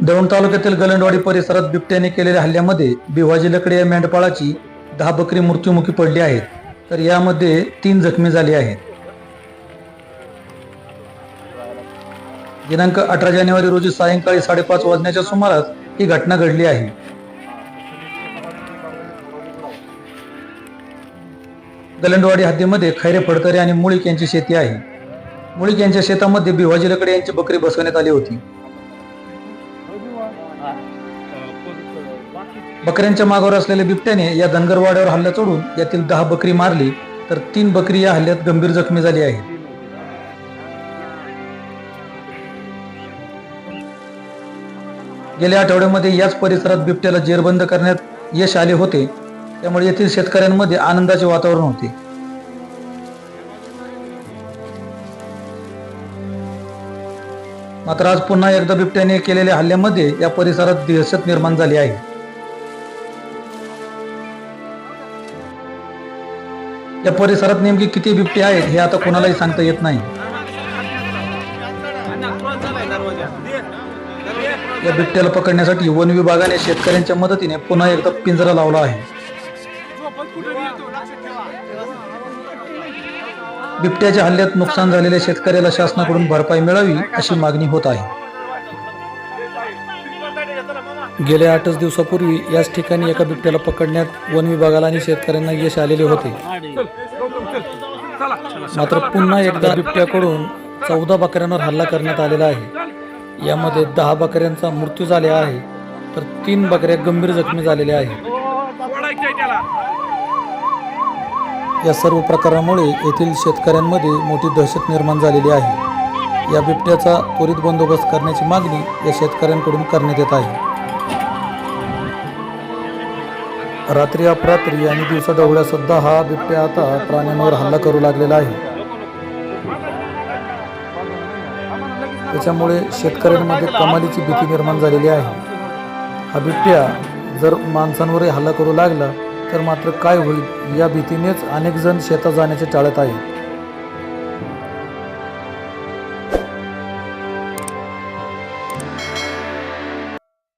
दौंड तालुक्यातील गलंडवाडी परिसरात बिबट्याने केलेल्या हल्ल्यामध्ये भिवाजी लकडे या मेंढपाळाची दहा बकरी मृत्युमुखी पडली आहेत तर यामध्ये तीन जखमी झाले आहेत. दिनांक अठरा जानेवारी रोजी सायंकाळी साडेपाच वाजण्याच्या सुमारास ही घटना घडली आहे. गलंडवाडी हद्दीमध्ये खैरे फडतरे आणि मुळीक यांची शेती आहे. मुळीक यांच्या शेतामध्ये भिवाजी लकडे यांची बकरी बसवण्यात आली होती. बकऱ्यांच्या मागावर असलेल्या बिबट्याने या धनगरवाड्यावर हल्ला चढून यातील दहा बकरी मारली तर तीन बकरी या हल्ल्यात गंभीर जखमी झाली आहे गेल्या आठवड्यामध्ये याच परिसरात बिबट्याला जेरबंद करण्यात यश आले होते. त्यामुळे येथील शेतकऱ्यांमध्ये आनंदाचे वातावरण होते. मात्र आज पुन्हा एकदा बिबट्याने केलेल्या हल्ल्यामध्ये या परिसरात दहशत निर्माण झाली आहे. या परिसरात नेमकी किती बिबटे आहेत हे आता कोणालाही सांगता येत नाही. या बिबट्याला पकडण्यासाठी वन विभागाने शेतकऱ्यांच्या मदतीने पुन्हा एकदा पिंजरा लावला आहे. बिबट्याच्या हल्ल्यात नुकसान झालेल्या शेतकऱ्याला शासनाकडून भरपाई मिळावी अशी मागणी होत आहे. गेल्या आठच दिवसापूर्वी याच ठिकाणी एका बिबट्याला पकडण्यात वन विभागाला आणि शेतकऱ्यांना यश आलेले होते. मात्र पुन्हा एकदा बिबट्याकडून चौदा बकऱ्यांवर हल्ला करण्यात आलेला आहे. यामध्ये दहा बकऱ्यांचा मृत्यू झाला आहे तर तीन बकऱ्या गंभीर जखमी झालेल्या आहेत. या सर्व प्रकारामुळे येथील शेतकऱ्यांमध्ये मोठी दहशत निर्माण झालेली आहे. या बिबट्याचा त्वरित बंदोबस्त करण्याची मागणी या शेतकऱ्यांकडून करण्यात येत आहे. रात्री अपरात्री आणि दिवसा ढवळ्या सुद्धा हा बिबट्या आता प्राण्यांवर हल्ला करू लागलेला आहे. त्याच्यामुळे शेतकऱ्यांमध्ये कमालीची भीती निर्माण झालेली आहे. हा बिबट्या जर माणसांवरही हल्ला करू लागला तर मात्र काय होईल या भीतीनेच अनेक जण शेतात जाण्याचे टाळत आहेत.